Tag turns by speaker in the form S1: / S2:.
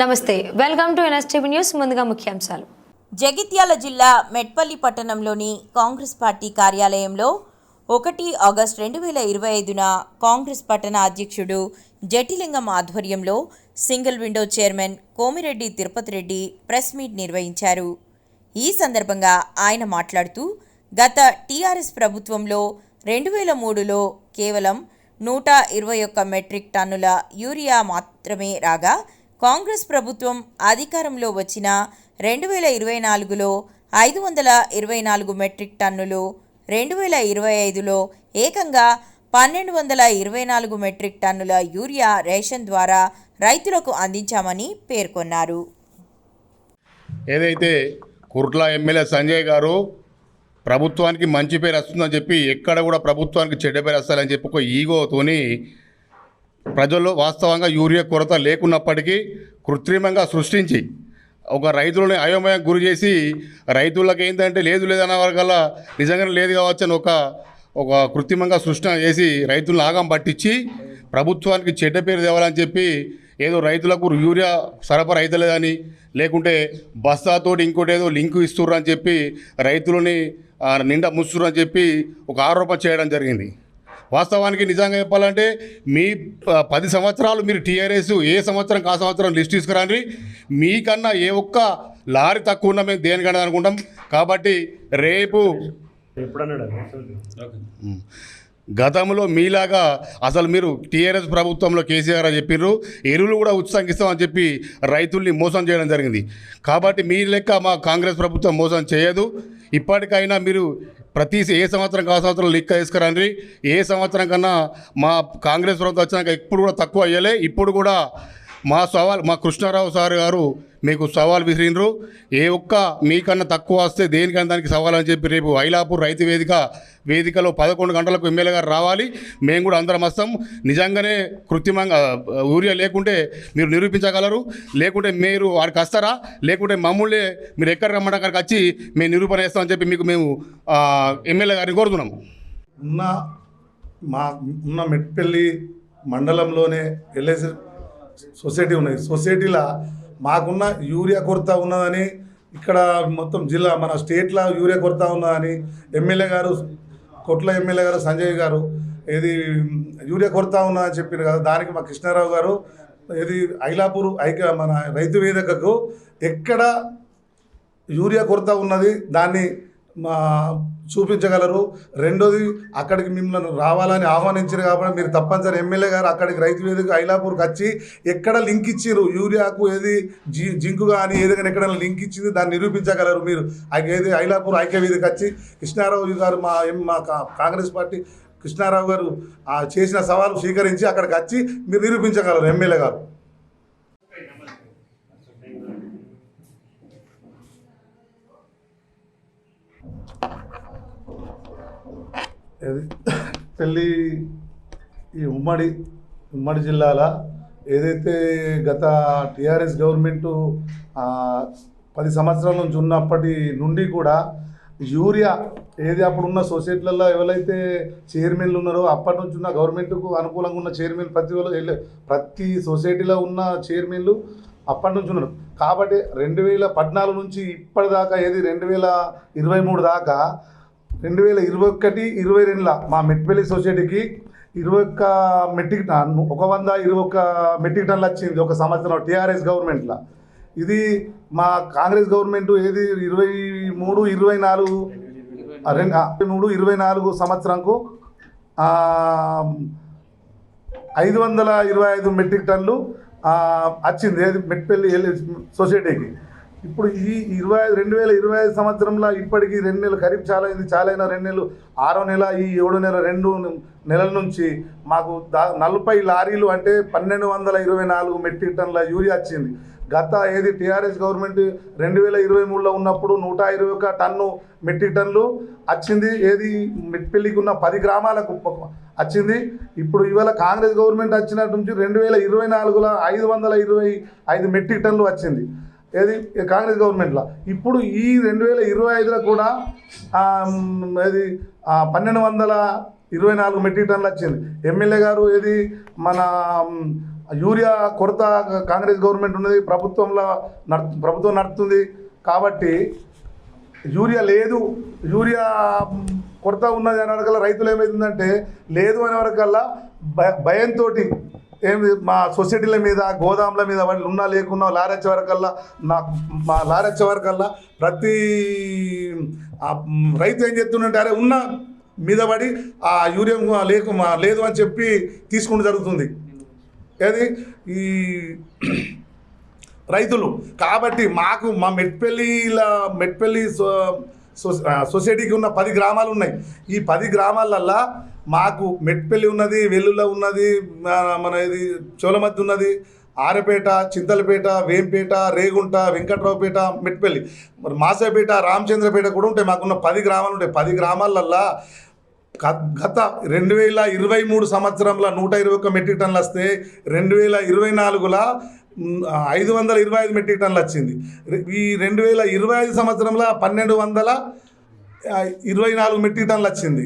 S1: నమస్తే welcome to NSTV news ముందుగా ముఖ్యాంశాలు.
S2: జగిత్యాల జిల్లా మెట్పల్లి పట్టణంలోని కాంగ్రెస్ పార్టీ కార్యాలయంలో ఒకటి ఆగస్ట్ రెండు వేల ఇరవై ఐదున కాంగ్రెస్ పట్టణ అధ్యక్షుడు జటిలింగం ఆధ్వర్యంలో single window chairman Komireddy Tirupati Reddy press meet నిర్వహించారు. ఈ సందర్భంగా ఆయన మాట్లాడుతూ గత టీఆర్ఎస్ ప్రభుత్వంలో రెండు వేల మూడులో కేవలం నూట ఇరవై ఒక్క మెట్రిక్ టన్నుల యూరియా మాత్రమే రాగా కాంగ్రెస్ ప్రభుత్వం అధికారంలో వచ్చిన రెండు వేల ఇరవై నాలుగులో ఐదు వందల ఇరవై నాలుగు మెట్రిక్ టన్నులు రెండు వేల ఇరవై ఐదులో ఏకంగా పన్నెండు వందల ఇరవై నాలుగు మెట్రిక్ టన్నుల యూరియా రేషన్ ద్వారా రైతులకు అందించామని పేర్కొన్నారు.
S3: ఏదైతే కుర్లా ఎమ్మెల్యే సంజయ్ గారు ప్రభుత్వానికి మంచి పేరు వస్తుందని చెప్పి ఎక్కడ కూడా ప్రభుత్వానికి చెడ్డ పేరు వస్తారని చెప్పి ఒక ఈగోతోని ప్రజల్లో వాస్తవంగా యూరియా కొరత లేకున్నప్పటికీ కృత్రిమంగా సృష్టించి ఒక రైతులని అయోమయం గురి చేసి రైతులకు ఏంటంటే లేదు లేదన్న వరకల్లా నిజంగానే లేదు కావచ్చు అని ఒక ఒక కృత్రిమంగా సృష్టి చేసి రైతులను ఆగం పట్టించి ప్రభుత్వానికి చెడ్డ పేరు తేవాలని చెప్పి ఏదో రైతులకు యూరియా సరఫరా అవుతలేదని లేకుంటే బస్తాతోటి ఇంకోటి ఏదో లింకు ఇస్తుర్రు అని చెప్పి రైతులని ఆ, నిండా ముస్తుర్రు అని చెప్పి ఒక ఆరోపణ చేయడం జరిగింది. వాస్తవానికి నిజంగా చెప్పాలంటే మీ పది సంవత్సరాలు మీరు టీఆర్ఎస్ ఏ సంవత్సరం కా సంవత్సరం లిస్ట్ తీసుకురండి. మీకన్నా ఏ ఒక్క లారీ తక్కువ ఉన్నా మేము దేనికన్నా అనుకుంటాం? కాబట్టి రేపు. గతంలో మీలాగా అసలు మీరు టీఆర్ఎస్ ప్రభుత్వంలో కేసీఆర్ అని చెప్పిర్రు ఎరువులు కూడా ఉచితంగా ఇస్తామని చెప్పి రైతుల్ని మోసం చేయడం జరిగింది. కాబట్టి మీ లెక్క మా కాంగ్రెస్ ప్రభుత్వం మోసం చేయదు. ఇప్పటికైనా మీరు ప్రతి ఏ సంవత్సరం కా సంవత్సరం లెక్క తీసుకురండి ఏ సంవత్సరం కన్నా మా కాంగ్రెస్ ప్రభుత్వం వచ్చినాక ఎప్పుడు కూడా తక్కువ అయ్యలే. ఇప్పుడు కూడా మా సవాల్ మా కృష్ణారావు సార్ గారు మీకు సవాల్ విసిరినరు ఏ ఒక్క మీకన్నా తక్కువ వస్తే దేనికన్నా దానికి సవాల్ అని చెప్పి రేపు ఐలాపూర్ రైతు వేదిక వేదికలో పదకొండు గంటలకు ఎమ్మెల్యే గారు రావాలి. మేము కూడా అందరం వస్తాం. నిజంగానే కృత్రిమంగా ఊరియా లేకుంటే మీరు నిరూపించగలరు. లేకుంటే మీరు వాడికి వస్తారా? లేకుంటే మమ్మల్ని మీరు ఎక్కడ రమ్మంటే అక్కడికి వచ్చి మేము నిరూపణ చేస్తామని చెప్పి మీకు మేము ఎమ్మెల్యే గారిని కోరుతున్నాం.
S4: ఉన్న మా ఉన్న మెట్పల్లి మండలంలోనే ఎల్ఐసి సొసైటీ ఉన్నది. సొసైటీలో మాకున్న యూరియా కొరత ఉన్నదని ఇక్కడ మొత్తం జిల్లా మన స్టేట్లో యూరియా కొరత ఉన్నదని ఎమ్మెల్యే గారు కొట్ల ఎమ్మెల్యే గారు సంజయ్ గారు ఏది యూరియా కొరత ఉన్నదని చెప్పారు కదా దానికి మా కృష్ణారావు గారు ఏది ఐలాపూర్ ఐక మన రైతు వేదికకు ఎక్కడ యూరియా కొరత ఉన్నది దాన్ని మా చూపించగలరు. రెండోది అక్కడికి మిమ్మల్ని రావాలని ఆహ్వానించారు కాబట్టి మీరు తప్పనిసరి ఎమ్మెల్యే గారు అక్కడికి రైతు వేదిక ఐలాపూర్కి వచ్చి ఎక్కడ లింక్ ఇచ్చారు? యూరియాకు ఏది జి జింకు కానీ ఏదైనా ఎక్కడైనా లింక్ ఇచ్చింది దాన్ని నిరూపించగలరు మీరు. ఆ ఏది ఐలాపూర్ ఐక్య వేదిక వచ్చి కృష్ణారావు గారు మా ఎం- మా కా- కాంగ్రెస్ పార్టీ కృష్ణారావు గారు చేసిన సవాలు స్వీకరించి అక్కడికి వచ్చి మీరు నిరూపించగలరు ఎమ్మెల్యే గారు ఏది పెళ్ళి ఈ ఉమ్మడి ఉమ్మడి జిల్లాల ఏదైతే గత టీఆర్ఎస్ గవర్నమెంటు పది సంవత్సరాల నుంచి ఉన్నప్పటి నుండి కూడా యూరియా ఏది అప్పుడున్న సొసైటీలలో ఎవరైతే చైర్మన్లు ఉన్నారో అప్పటి నుంచి ఉన్న గవర్నమెంట్కు అనుకూలంగా ఉన్న చైర్మన్ ప్రతి ప్రతి సొసైటీలో ఉన్న చైర్మన్లు అప్పటి నుంచి ఉన్నారు. కాబట్టి రెండు వేల పద్నాలుగు నుంచి ఇప్పటిదాకా ఏది? రెండు వేల ఇరవై మూడు దాకా రెండు వేల ఇరవై ఒకటి ఇరవై రెండుల మా మెట్పల్లి సొసైటీకి ఇరవై ఒక్క మెట్రిక్ టన్ ఒక వంద ఇరవై ఒక్క మెట్రిక్ టన్లు వచ్చింది ఒక సంవత్సరం టీఆర్ఎస్ గవర్నమెంట్లో. ఇది మా కాంగ్రెస్ గవర్నమెంట్ ఏది ఇరవై మూడు ఇరవై నాలుగు రెండు మూడు ఇరవై నాలుగు సంవత్సరంకు ఐదు వందల ఇరవై ఐదు మెట్రిక్ టన్లు వచ్చింది. ఏది? మెట్పల్లి సొసైటీకి. ఇప్పుడు ఈ ఇరవై ఐదు రెండు వేల ఇరవై ఐదు సంవత్సరంలో ఇప్పటికీ రెండు నెలలు ఖరీఫ్ చాలా అయింది చాలా అయినా రెండు నెలలు ఆరో నెల ఈ ఏడో నెల రెండు నెలల నుంచి మాకు దా నలభై లారీలు అంటే పన్నెండు వందల ఇరవై నాలుగు మెట్రిక్ టన్నుల యూరియా వచ్చింది. గత ఏది టీఆర్ఎస్ గవర్నమెంట్ రెండు వేల ఇరవై మూడులో ఉన్నప్పుడు నూట ఇరవై ఒక టన్ను మెట్రిక్ టన్నులు వచ్చింది. ఏది మెట్పల్లికి ఉన్న పది గ్రామాలకు వచ్చింది. ఇప్పుడు ఇవాళ కాంగ్రెస్ గవర్నమెంట్ వచ్చినట్టు నుంచి రెండు వేల ఇరవై నాలుగులో ఐదు వందల ఇరవై ఐదు మెట్రిక్ టన్నులు వచ్చింది. ఏది? కాంగ్రెస్ గవర్నమెంట్లో? ఇప్పుడు ఈ రెండు వేల ఇరవై ఐదులో కూడా ఏది? పన్నెండు వందల ఇరవై నాలుగు మెట్రిక్ టన్నులు వచ్చింది. ఎమ్మెల్యే గారు ఏది? మన యూరియా కొరత కాంగ్రెస్ గవర్నమెంట్ ఉన్నది ప్రభుత్వంలో నడు ప్రభుత్వం నడుస్తుంది కాబట్టి యూరియా లేదు. యూరియా కొరత ఉన్నది అనే వరకల్లా రైతులు ఏమైందంటే లేదు అనే వరకల్లా భయ భయంతో ఏమి మా సొసైటీల మీద గోదాముల మీద వాళ్ళు ఉన్నా లేకున్నా లారెచ్చే వరకల్లా నా మా లారెచ్చే వరకల్లా ప్రతి రైతు ఏం చెప్తుందంటే అరే ఉన్న మీద పడి ఆ యూరియం లేకు మా లేదు అని చెప్పి తీసుకుంటూ జరుగుతుంది. ఏది? ఈ రైతులు. కాబట్టి మాకు మా మెట్పల్లిల మెట్పల్లి సో సొసైటీకి ఉన్న పది గ్రామాలు ఉన్నాయి. ఈ పది గ్రామాలల్లా మాకు మెట్పల్లి ఉన్నది వెల్లుల ఉన్నది మన- ఇది చోలమద్ది ఉన్నది ఆరపేట చింతలపేట వేంపేట రేగుంట వెంకట్రావుపేట మెట్పల్లి. మరి మాసాపేట రామచంద్రపేట కూడా ఉంటాయి. మాకున్న పది గ్రామాలు ఉంటాయి. పది గ్రామాలల్లా గ- గత రెండు వేల ఇరవై మూడు సంవత్సరంలో నూట ఇరవై ఒక్క మెట్రిక్ టన్నులు వస్తే రెండు వేల ఇరవై నాలుగులో ఐదు వందల ఇరవై ఐదు మెట్రిక్ టన్నులు వచ్చింది. ఈ రెండు వేల ఇరవై ఐదు సంవత్సరంలో పన్నెండు వందల ఇరవై నాలుగు మెట్రిక్ టన్నులు వచ్చింది.